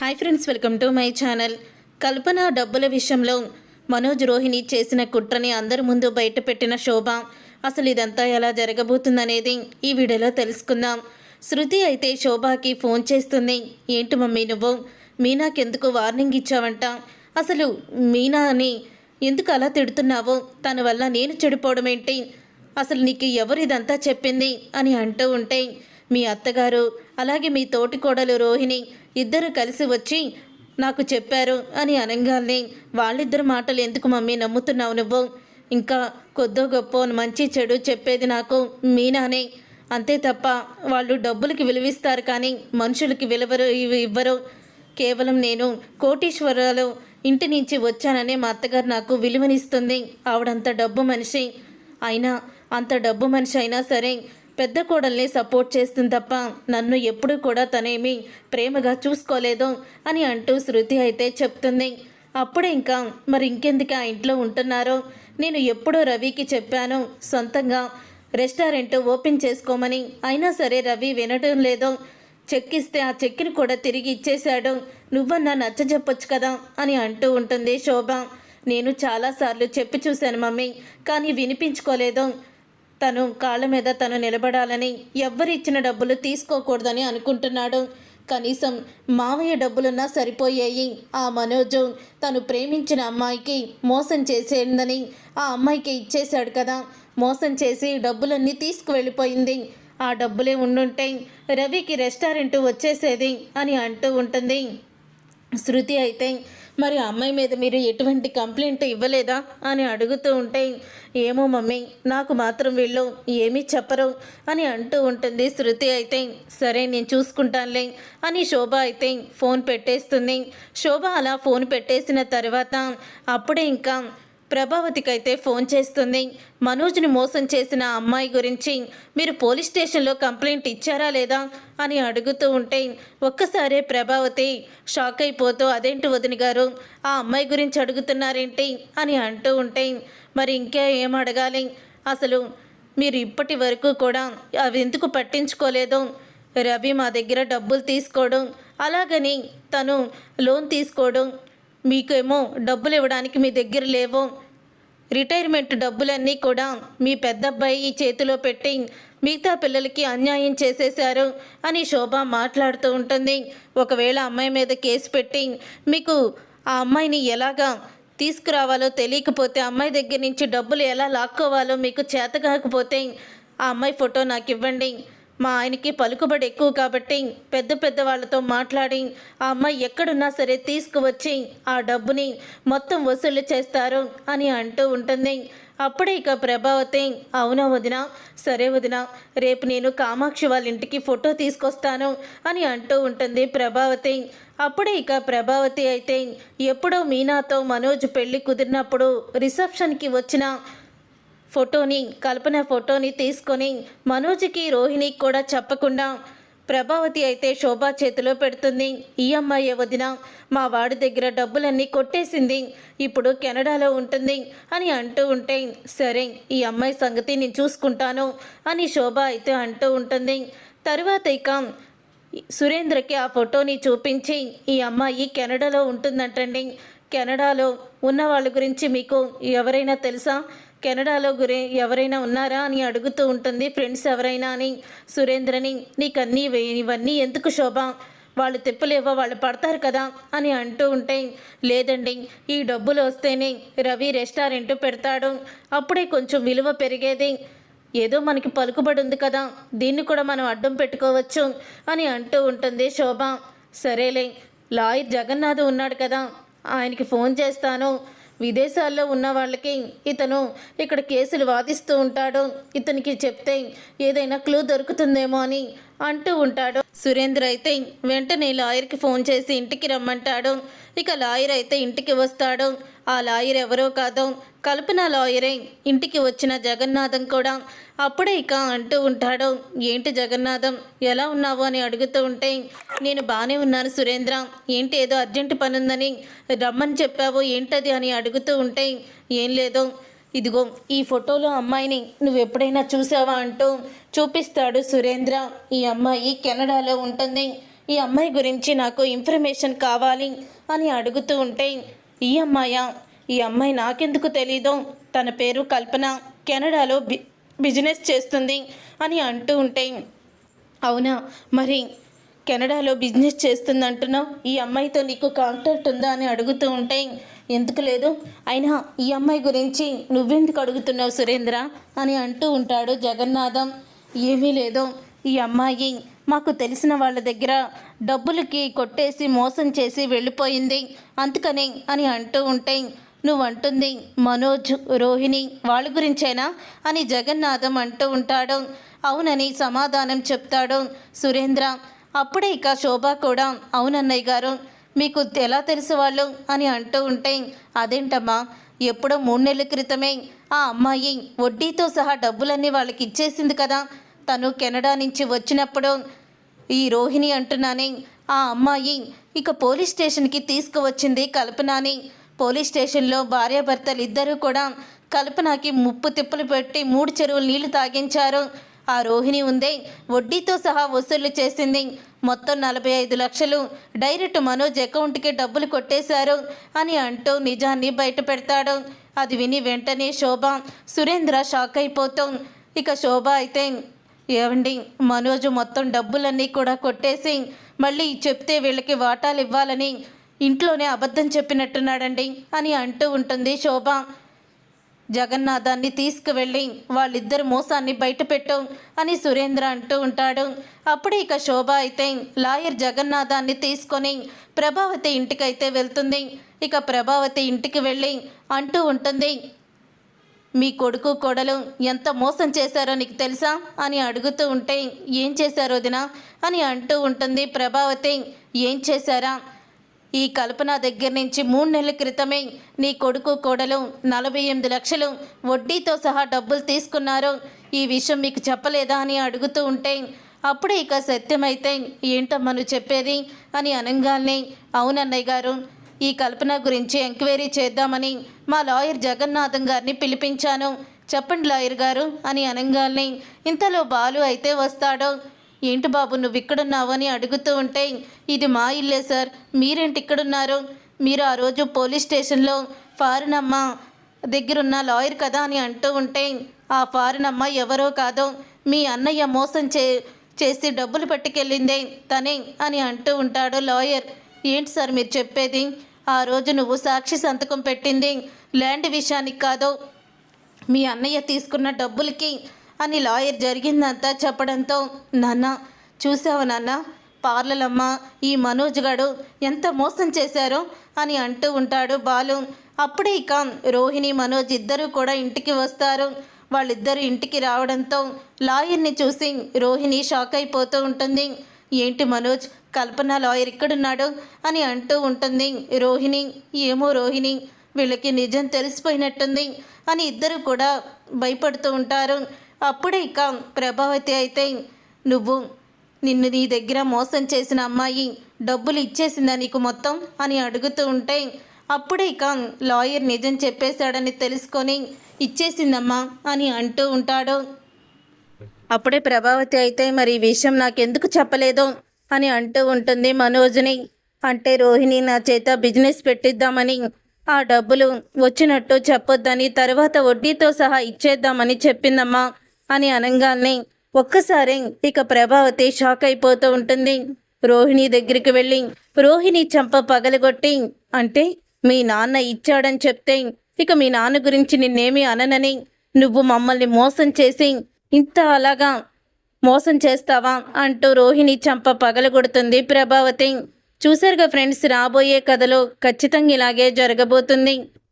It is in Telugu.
Hi friends welcome to my channel Kalpana డబ్బుల విషయంలో మనోజ్ రోహిణి చేసిన కుట్రని అందరి ముందు బయటపెట్టిన శోభ. అసలు ఇదంతా ఎలా జరగబోతుందనేది ఈ వీడియోలో తెలుసుకుందాం. శృతి అయితే శోభకి ఫోన్ చేస్తుంది. ఏంటి మమ్మీ నువ్వు? మీనాకెందుకు వార్నింగ్ ఇచ్చావంట? అసలు మీనాని ఎందుకు అలా తిడుతున్నావో? తన వల్ల నేను చెడిపోవడం ఏంటి? అసలు నీకు ఎవరు ఇదంతా చెప్పింది? అని అంటూ ఉంటే మీ అత్తగారు అలాగే మీ తోటి కోడలు రోహిణి ఇద్దరు కలిసి వచ్చి నాకు చెప్పారు అని అనగానే వాళ్ళిద్దరు మాటలు ఎందుకు మమ్మీ నమ్ముతున్నావు నువ్వు? ఇంకా కొద్దో గొప్ప మంచి చెడు చెప్పేది నాకు మీనానే. అంతే తప్ప వాళ్ళు డబ్బులకి విలువిస్తారు కానీ మనుషులకి విలువరు ఇవి ఇవ్వరు. కేవలం నేను కోటీశ్వరాలు ఇంటి నుంచి వచ్చాననే మా అత్తగారు నాకు విలువనిస్తుంది. ఆవిడంత డబ్బు మనిషి అయినా అంత డబ్బు మనిషి అయినా సరే పెద్ద కోడల్ని సపోర్ట్ చేస్తుంది తప్ప నన్ను ఎప్పుడూ కూడా తనేమి ప్రేమగా చూసుకోలేదు అని అంటూ శృతి అయితే చెప్తుంది. అప్పుడే ఇంకా మరి ఇంకెందుకు ఆ ఇంట్లో ఉంటున్నారో? నేను ఎప్పుడూ రవికి చెప్పాను సొంతంగా రెస్టారెంట్ ఓపెన్ చేసుకోమని. అయినా సరే రవి వినడం లేదు. చెక్ ఇస్తే ఆ చెక్కిని కూడా తిరిగి ఇచ్చేశాడు. నువ్వన్నా నచ్చ చెప్పొచ్చు కదా అని అంటూ ఉంటుంది శోభ. నేను చాలాసార్లు చెప్పి చూశాను మమ్మీ కానీ వినిపించుకోలేదు. తను కాళ్ళ మీద తను నిలబడాలని ఎవ్వరిచ్చిన డబ్బులు తీసుకోకూడదని అనుకుంటున్నాడు. కనీసం మావయ్య డబ్బులున్నా సరిపోయాయి. ఆ మనోజు తను ప్రేమించిన అమ్మాయికి మోసం చేసేందని ఆ అమ్మాయికి ఇచ్చేశాడు కదా. మోసం చేసి డబ్బులన్నీ తీసుకువెళ్ళిపోయింది. ఆ డబ్బులే ఉండుంటే రవికి రెస్టారెంట్ వచ్చేసేది అని అంటూ ఉంటుంది. శృతి అయితే మరి అమ్మాయి మీద మీరు ఎటువంటి కంప్లైంట్ ఇవ్వలేదా అని అడుగుతూ ఉంటే ఏమో మమ్మీ నాకు మాత్రం వీళ్ళు ఏమీ చెప్పరు అని అంటూ ఉంటుంది శృతి అయితే. సరే నేను చూసుకుంటానులే అని శోభ అయితే ఫోన్ పెట్టేస్తుంది. శోభ అలా ఫోన్ పెట్టేసిన తర్వాత అప్పుడే ఇంకా ప్రభావతికి అయితే ఫోన్ చేస్తుంది. మనోజ్ని మోసం చేసిన అమ్మాయి గురించి మీరు పోలీస్ స్టేషన్లో కంప్లైంట్ ఇచ్చారా లేదా అని అడుగుతూ ఉంటే ఒక్కసారే ప్రభావతి షాక్ అయిపోతూ అదేంటి వదిన గారు? ఆ అమ్మాయి గురించి అడుగుతున్నారేంటి? అని అంటూ ఉంటే మరి ఇంకా ఏం అడగాలి? అసలు మీరు ఇప్పటి వరకు కూడా అవి ఎందుకు పట్టించుకోలేదు? రవి మా దగ్గర డబ్బులు తీసుకోవడం అలాగని తను లోన్ తీసుకోవడం మీకేమో డబ్బులు ఇవ్వడానికి మీ దగ్గర లేవు. రిటైర్మెంట్ డబ్బులన్నీ కూడా మీ పెద్దబ్బాయి చేతిలో పెట్టి మిగతా పిల్లలకి అన్యాయం చేసేశారు అని శోభ మాట్లాడుతూ ఉంటుంది. ఒకవేళ అమ్మాయి మీద కేసు పెట్టి మీకు ఆ అమ్మాయిని ఎలాగా తీసుకురావాలో తెలియకపోతే అమ్మాయి దగ్గర నుంచి డబ్బులు ఎలా లాక్కోవాలో మీకు చేత కాకపోతే ఆ అమ్మాయి ఫోటో నాకు ఇవ్వండి. మా ఆయనకి పలుకుబడి ఎక్కువ కాబట్టి పెద్ద పెద్ద వాళ్ళతో మాట్లాడి ఆ అమ్మాయి ఎక్కడున్నా సరే తీసుకువచ్చి ఆ డబ్బుని మొత్తం వసూలు చేస్తారు అని అంటూ ఉంటుంది. అప్పుడే ఇక ప్రభావతి అవునా వదిన? సరే వదిన రేపు నేను కామాక్షి వాళ్ళ ఇంటికి ఫోటో తీసుకొస్తాను అని అంటూ ఉంటుంది ప్రభావతి. అప్పుడే ఇక ప్రభావతి అయితే ఎప్పుడో మీనాతో మనోజ్ పెళ్ళి కుదిరినప్పుడు రిసెప్షన్కి వచ్చిన ఫోటోని కల్పన ఫోటోని తీసుకొని మనోజ్కి రోహిణికి కూడా చెప్పకుండా ప్రభావతి అయితే శోభా చేతిలో పెడుతుంది. ఈ అమ్మాయి వదిన మా వాడి దగ్గర డబ్బులన్నీ కొట్టేసింది. ఇప్పుడు కెనడాలో ఉంటుంది అని అంటూ ఉంటే సరే ఈ అమ్మాయి సంగతి నేను చూసుకుంటాను అని శోభ అయితే అంటూ ఉంటుంది. తరువాత ఇక సురేంద్రకి ఆ ఫోటోని చూపించి ఈ అమ్మాయి కెనడాలో ఉంటుందంటండి. కెనడాలో ఉన్న వాళ్ళ గురించి మీకు ఎవరైనా తెలుసా? కెనడాలో గురే ఎవరైనా ఉన్నారా అని అడుగుతూ ఉంటుంది. ఫ్రెండ్స్ ఎవరైనా అని సురేంద్రని నీకన్నీ వే- ఇవన్నీ ఎందుకు శోభ? వాళ్ళు తిప్పలేవో వాళ్ళు పడతారు కదా అని అంటూ ఉంటే లేదండి ఈ డబ్బులు వస్తేనే రవి రెస్టారెంట్ పెడతాడు. అప్పుడే కొంచెం విలువ పెరిగేది. ఏదో మనకి పలుకుబడి ఉంది కదా దీన్ని కూడా మనం అడ్డం పెట్టుకోవచ్చు అని అంటూ ఉంటుంది శోభ. సరేలే లాయర్ జగన్నాథ్ ఉన్నాడు కదా ఆయనకి ఫోన్ చేస్తాను. విదేశాల్లో ఉన్న వాళ్ళకి ఇతను ఇక్కడ కేసులు వాదిస్తూ ఉంటాడు. ఇతనికి చెప్తే ఏదైనా క్లూ దొరుకుతుందేమో అని అంటూ ఉంటాడు. సురేంద్ర అయితే వెంటనే లాయర్కి ఫోన్ చేసి ఇంటికి రమ్మంటాడు. ఇక లాయర్ అయితే ఇంటికి వస్తాడు. ఆ లాయర్ ఎవరో కాదో కల్పన లాయరే ఇంటికి వచ్చిన జగన్నాథం కూడా అప్పుడే ఇక అంటూ ఉంటాడు. ఏంటి జగన్నాథం ఎలా ఉన్నావు? అని అడుగుతూ ఉంటే నేను బాగానే ఉన్నాను సురేంద్ర. ఏంటి ఏదో అర్జెంటు పని ఉందని రమ్మని చెప్పావు ఏంటది? అని అడుగుతూ ఉంటే ఏం లేదు. ఇదిగో ఈ ఫోటోలో అమ్మాయిని నువ్వు ఎప్పుడైనా చూసావా అంటూ చూపిస్తాడు సురేంద్ర. ఈ అమ్మాయి కెనడాలో ఉంటుంది. ఈ అమ్మాయి గురించి నాకు ఇన్ఫర్మేషన్ కావాలి అని అడుగుతూ ఉంటే ఈ అమ్మాయా? ఈ అమ్మాయి నాకెందుకు తెలీదు? తన పేరు కల్పన. కెనడాలో బి బిజినెస్ చేస్తుంది అని అంటూ ఉంటే అవునా? మరి కెనడాలో బిజినెస్ చేస్తుందంటున్నావు? ఈ అమ్మాయితో నీకు కాంటాక్ట్ ఉందా అని అడుగుతూ ఉంటే ఎందుకు లేదు? అయినా ఈ అమ్మాయి గురించి నువ్వెందుకు అడుగుతున్నావు సురేంద్ర? అని అంటూ ఉంటాడు జగన్నాథం. ఏమీ లేదు. ఈ అమ్మాయి మాకు తెలిసిన వాళ్ళ దగ్గర డబ్బులకి కొట్టేసి మోసం చేసి వెళ్ళిపోయింది. అందుకని అని అంటూ ఉంటే నువ్వు అంటుంది మనోజ్ రోహిణి వాళ్ళ గురించేనా? అని జగన్నాథం అంటూ ఉంటాడు. అవునని సమాధానం చెప్తాడు సురేంద్ర. అప్పుడే ఇక శోభ కూడా అవునన్నయ్య గారు మీకు ఎలా తెలుసు వాళ్ళు? అని అంటూ ఉంటే అదేంటమ్మా ఎప్పుడో మూడు నెలల క్రితమే ఆ అమ్మాయి వడ్డీతో సహా డబ్బులన్నీ వాళ్ళకి ఇచ్చేసింది కదా. తను కెనడా నుంచి వచ్చినప్పుడు ఈ రోహిణి అంటున్నానే ఆ అమ్మాయి ఇక పోలీస్ స్టేషన్కి తీసుకువచ్చింది కల్పనాని. పోలీస్ స్టేషన్లో భార్యాభర్తలు ఇద్దరూ కూడా కల్పనకి ముప్పు తిప్పలు పెట్టి మూడు చెరువులు నీళ్ళు తాగించారు. ఆ రోహిణి ఉందే వడ్డీతో సహా వసూలు చేసింది. మొత్తం నలభై ఐదు లక్షలు. డైరెక్ట్ మనోజ్ అకౌంట్కి డబ్బులు కొట్టేశారు అని అంటూ నిజాన్ని బయట పెడతాడు. అది విని వెంటనే శోభ సురేంద్ర షాక్ అయిపోతాం. ఇక శోభ అయితే ఏమండి మనోజ్ మొత్తం డబ్బులన్నీ కూడా కొట్టేసి మళ్ళీ చెప్తే వీళ్ళకి వాటాలు ఇవ్వాలని ఇంట్లోనే అబద్ధం చెప్పినట్టున్నాడండి అని అంటూ ఉంటుంది శోభ. జగన్నాథాన్ని తీసుకువెళ్ళి వాళ్ళిద్దరు మోసాన్ని బయటపెట్టు అని సురేంద్ర అంటూ ఉంటాడు. అప్పుడే ఇక శోభ అయితే లాయర్ జగన్నాథాన్ని తీసుకొని ప్రభావతి ఇంటికైతే వెళ్తుంది. ఇక ప్రభావతి ఇంటికి వెళ్ళి అంటూ ఉంటుంది మీ కొడుకు కొడలు ఎంత మోసం చేశారో నీకు తెలుసా? అని అడుగుతూ ఉంటే ఏం చేశారో దినా అని అంటూ ఉంటుంది ప్రభావతి ఏం చేశారా? ఈ కల్పన దగ్గర నుంచి మూడు నెలల క్రితమే నీ కొడుకు కోడలు నలభై ఎనిమిది లక్షలు వడ్డీతో సహా డబ్బులు తీసుకున్నారు. ఈ విషయం మీకు చెప్పలేదా అని అడుగుతూ ఉంటే అప్పుడే ఇక సత్యమైతే ఏంటమ్మా నువ్వు చెప్పేది అని అనగానే అవునన్నయ్య గారు ఈ కల్పన గురించి ఎంక్వైరీ చేద్దామని మా లాయర్ జగన్నాథం గారిని పిలిపించాను. చెప్పండి లాయర్ గారు అని అనగానే ఇంతలో బాలు అయితే వస్తాడో ఏంటి బాబు నువ్వు ఇక్కడున్నావు అని అడుగుతూ ఉంటే ఇది మా ఇల్లే సార్. మీరేంటి ఇక్కడున్నారు? మీరు ఆ రోజు పోలీస్ స్టేషన్లో ఫారిన్ అమ్మ దగ్గరున్న లాయర్ కదా అని అంటూ ఉంటే ఆ ఫారిన్ అమ్మ ఎవరో కాదో మీ అన్నయ్య మోసం చే చేసి డబ్బులు పట్టుకెళ్ళిందే తనే అని అంటూ ఉంటాడు లాయర్. ఏంటి సార్ మీరు చెప్పేది? ఆ రోజు నువ్వు సాక్షి సంతకం పెట్టింది ల్యాండ్ విషయానికి కాదో మీ అన్నయ్య తీసుకున్న డబ్బులకి అని లాయర్ జరిగిందంతా చెప్పడంతో నాన్న చూసావా నాన్న? పార్లలమ్మ ఈ మనోజ్ గాడు ఎంత మోసం చేశారో? అని అంటూ ఉంటాడు బాలు. అప్పుడే ఇక రోహిణి మనోజ్ ఇద్దరూ కూడా ఇంటికి వస్తారు. వాళ్ళిద్దరూ ఇంటికి రావడంతో లాయర్ని చూసి రోహిణి షాక్ అయిపోతూ ఉంటుంది. ఏంటి మనోజ్ కల్పన లాయర్ ఇక్కడున్నాడు? అని అంటూ ఉంటుంది రోహిణి. ఏమో రోహిణి వీళ్ళకి నిజం తెలిసిపోయినట్టుంది అని ఇద్దరు కూడా భయపడుతూ ఉంటారు. అప్పుడే ఇక ప్రభావతి అయితే నువ్వు నిన్ను నీ దగ్గర మోసం చేసిన అమ్మాయి డబ్బులు ఇచ్చేసిందా నీకు మొత్తం అని అడుగుతూ ఉంటే అప్పుడే ఇక లాయర్ నిజం చెప్పేశాడని తెలుసుకొని ఇచ్చేసిందమ్మా అని అంటూ ఉంటాడు. అప్పుడే ప్రభావతి అయితే మరి ఈ విషయం నాకెందుకు చెప్పలేదు అని అంటూ ఉంటుంది మనోజ్ని. అంటే రోహిణి నా చేత బిజినెస్ పెట్టిద్దామని ఆ డబ్బులు వచ్చినట్టు చెప్పొద్దని తర్వాత వడ్డీతో సహా ఇచ్చేద్దామని చెప్పిందమ్మా. అని అనగానే ఒక్కసారి ఇక ప్రభావతి షాక్ అయిపోతూ ఉంటుంది. రోహిణి దగ్గరికి వెళ్ళి రోహిణి చంప పగలగొట్టి అంటే మీ నాన్న ఇచ్చాడని చెప్తే ఇక మీ నాన్న గురించి నిన్నేమీ అననని నువ్వు మమ్మల్ని మోసం చేసి ఇంత అలాగా మోసం చేస్తావా? అంటూ రోహిణి చంప పగలగొడుతుంది ప్రభావతి. చూసారుగా ఫ్రెండ్స్ రాబోయే కథలో ఖచ్చితంగా ఇలాగే జరగబోతుంది.